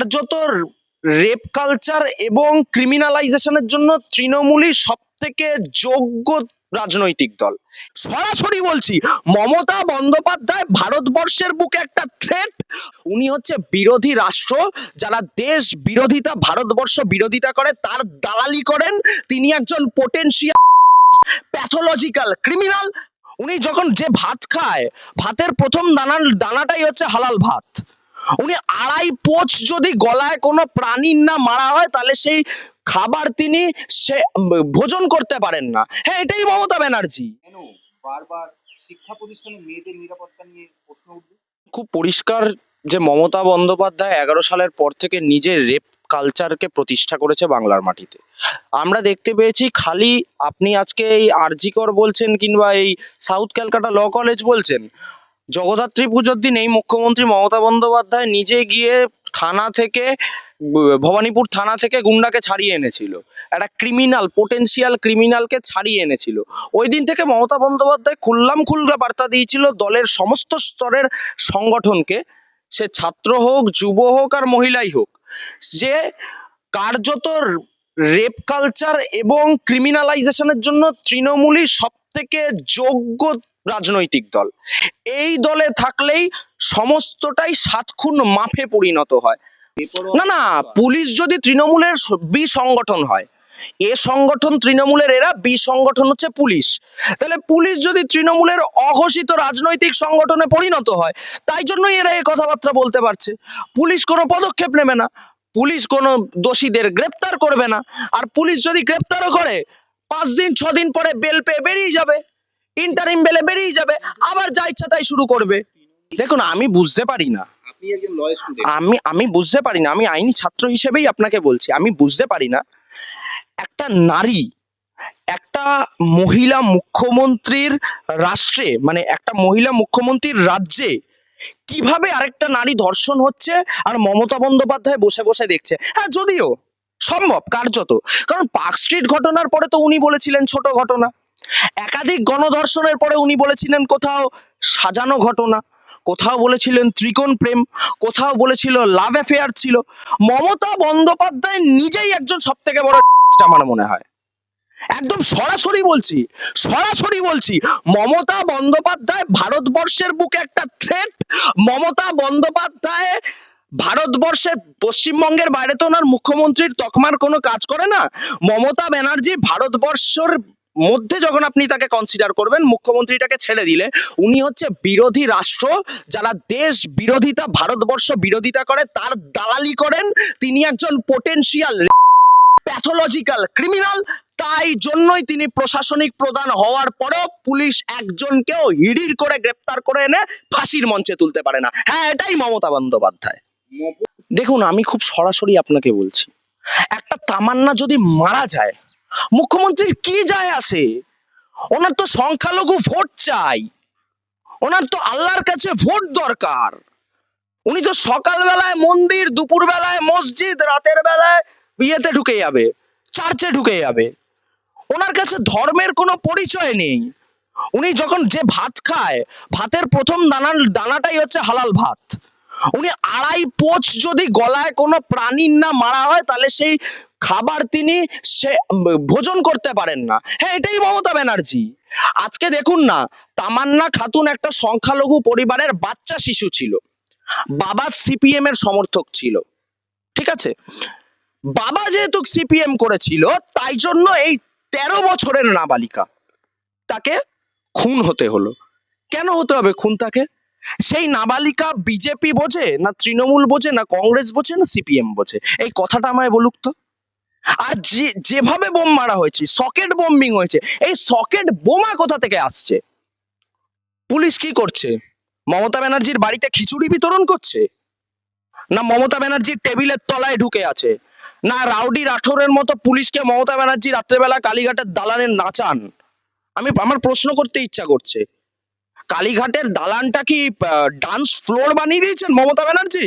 কার্যত rape culture এবং ক্রিমিনালাইজেশনের জন্য তৃণমূলই সব থেকে যোগ্য রাজনৈতিক দল। সরাসরি বলছি, মমতা বন্দ্যোপাধ্যায় ভারতবর্ষের বুকে একটা থ্রেট উনি হচ্ছে বিরোধী রাষ্ট্র, যারা দেশ বিরোধিতা, ভারতবর্ষ বিরোধিতা করে, তার দালালি করেন। তিনি একজন পোটেনশিয়াল প্যাথোলজিক্যাল ক্রিমিনাল উনি যখন যে ভাত খায়, ভাতের প্রথম দানা দানাটাই হচ্ছে হালাল ভাত। উনি আড়াই পোচ যদি গলায় কোনো প্রাণীর না মারা হয় তাহলে সেই খাবার তিনি সে ভোজন করতে পারেন না। হ্যাঁ এটাই মমতা ব্যানার্জি। বারবার শিক্ষা প্রতিষ্ঠানে মেয়েদের নিরাপত্তা নিয়ে প্রশ্ন উঠবে? খুব পরিষ্কার যে মমতা বন্দ্যোপাধ্যায় এগারো সালের পর থেকে নিজের রেপ কালচারকে প্রতিষ্ঠা করেছে বাংলার মাটিতে। আমরা দেখতে পেয়েছি খালি আপনি আজকে এই আরজিকর বলছেন কিংবা এই সাউথ ক্যালকাটা ল কলেজ বলছেন জগদ্ধাত্রী পুজোর দিন এই মুখ্যমন্ত্রী মমতা বন্দ্যোপাধ্যায় নিজে গিয়ে থানা থেকে, ভবানীপুর থানা থেকে গুন্ডাকে ছাড়িয়ে এনেছিল। একটা ক্রিমিনাল পোটেনশিয়াল ক্রিমিনালকে ছাড়িয়ে এনেছিল। ওই দিন থেকে মমতা বন্দ্যোপাধ্যায় খুললাম খুলগা বার্তা দিয়েছিল, দলের সমস্ত স্তরের সংগঠনকে, সে ছাত্র হোক, যুব হোক আর মহিলাই হোক, যে কার্যত রেপ কালচার এবং ক্রিমিনালাইজেশনের জন্য তৃণমূলই সব থেকে যোগ্য রাজনৈতিক দল। এই দলে থাকলেই সমস্তটাই সাত খুন মাফে পরিণত হয়। না না, পুলিশ যদি তৃণমূলের বি সংগঠন হয়, এ সংগঠন তৃণমূলের, এরা বি সংগঠন হচ্ছে পুলিশ। তাহলে পুলিশ যদি তৃণমূলের অঘোষিত রাজনৈতিক সংগঠনে পরিণত হয়, তাই জন্যই এরা এই কথাবার্তা বলতে পারছে। পুলিশ কোনো পদক্ষেপ নেবে না। পুলিশ কোনো দোষীদের গ্রেপ্তার করবে না। আর পুলিশ যদি গ্রেপ্তারও করে, পাঁচ দিন ছ দিন পরে বেল পেয়ে বেরিয়ে যাবে। ইন্টারিম বেলে বেরিয়ে যাবে আবার যা ইচ্ছা তাই শুরু করবে। দেখুন আমি বুঝতে পারি না। আমি আমি বুঝতে পারি না আমি আইনি ছাত্র হিসেবেই আপনাকে বলছি আমি বুঝতে পারি না। একটা নারী একটা মহিলা মুখ্যমন্ত্রীর রাষ্ট্রে মানে একটা মহিলা মুখ্যমন্ত্রীর রাজ্যে কীভাবে আরেকটা নারী ধর্ষণ হচ্ছে আর মমতা বন্দ্যোপাধ্যায় বসে বসে দেখছে? হ্যাঁ যদিও সম্ভব কার্যত। কারণ পার্ক স্ট্রিট ঘটনার পরে তো উনি বলেছিলেন ছোট ঘটনা। একাধিক গণধর্ষণের পরে উনি বলেছিলেন, কোথাও সাজানো ঘটনা, কোথাও বলেছিলেন ত্রিকোণ প্রেম, কোথাও বলেছিল লাভ অ্যাফেয়ার ছিল। মমতা বন্দ্যোপাধ্যায় নিজেই একজন সব থেকে বড় আমার মনে হয়। একদম সরাসরি বলছি সরাসরি বলছি, মমতা বন্দ্যোপাধ্যায় ভারতবর্ষের বুকে একটা থ্রেট মমতা বন্দ্যোপাধ্যায় ভারতবর্ষের পশ্চিমবঙ্গের বাইরে তো ওনার মুখ্যমন্ত্রীর তকমার কোনো কাজ করে না, মমতা ব্যানার্জি ভারতবর্ষের মধ্যে যখন আপনি তাকে কনসিডার করবেন, মুখ্যমন্ত্রীটাকে ছেড়ে দিলে, উনি হচ্ছে বিরোধী রাষ্ট্র, যারা দেশ বিরোধিতা, ভারতবর্ষ বিরোধিতা করে, তার দালালি করেন, তিনি একজন পোটেনশিয়াল প্যাথোলজিক্যাল ক্রিমিনাল তাই জন্যই তিনি প্রশাসনিক প্রধান হওয়ার পরেও পুলিশ একজনকেও হিড়ির করে গ্রেপ্তার করে এনে ফাঁসির মঞ্চে তুলতে পারে না। হ্যাঁ এটাই মমতা বন্দ্যোপাধ্যায়। দেখুন, আমি খুব সরাসরি আপনাকে বলছি, একটা তামান্না যদি মারা যায় মুখ্যমন্ত্রীর কি যায় আসে? ওনার তো সংখ্যালঘু ভোট চাই। ওনার তো আল্লাহর কাছে ভোট দরকার। উনি তো সকালবেলায় মন্দির, দুপুরবেলায় মসজিদ, রাতের বেলায় বিয়েতে ঢুকে যাবে, চার্চে ঢুকে যাবে। ওনার কাছে ধর্মের কোনো পরিচয় নেই। উনি যখন যে ভাত খায়, ভাতের প্রথম দানা দানাটাই হচ্ছে হালাল ভাত। উনি আড়াই পোচ যদি গলায় কোনো প্রাণীর না মারা হয়, তাহলে সেই খাবার তিনি সে, ভোজন করতে পারেন না। হ্যাঁ এটাই মমতা ব্যানার্জি। আজকে দেখুন না, তামান্না খাতুন একটা সংখ্যালঘু পরিবারের বাচ্চা শিশু ছিল। বাবা সিপিএম এর সমর্থক ছিল। ঠিক আছে? বাবা যেহেতু সিপিএম করেছিল, তাই জন্য এই তেরো বছরের নাবালিকা তাকে খুন হতে হলো। কেন হতে হবে খুন তাকে? সেই নাবালিকা বিজেপি বোঝে না তৃণমূল বোঝে না কংগ্রেস বোঝে না সিপিএম বোঝে? এই কথাটা আমায় বলুক তো। আর যে, যেভাবে বোম মারা হয়েছে, সকেট বোম্বিং হয়েছে, এই সকেট বোমা কোথা থেকে আসছে? পুলিশ কি করছে? মমতা ব্যানার্জির বাড়িতে খিচুড়ি বিতরণ করছে? না মমতা ব্যানার্জির টেবিলের তলায় ঢুকে আছে? না রাউডি রাঠোরের মতো পুলিশকে মমতা ব্যানার্জি রাত্রেবেলা কালীঘাটের দালানে নাচান? আমি, আমার প্রশ্ন করতে ইচ্ছা করছে। কালীঘাটের দালানটা কি ডান্স ফ্লোর বানিয়ে দিয়েছেন মমতা ব্যানার্জি?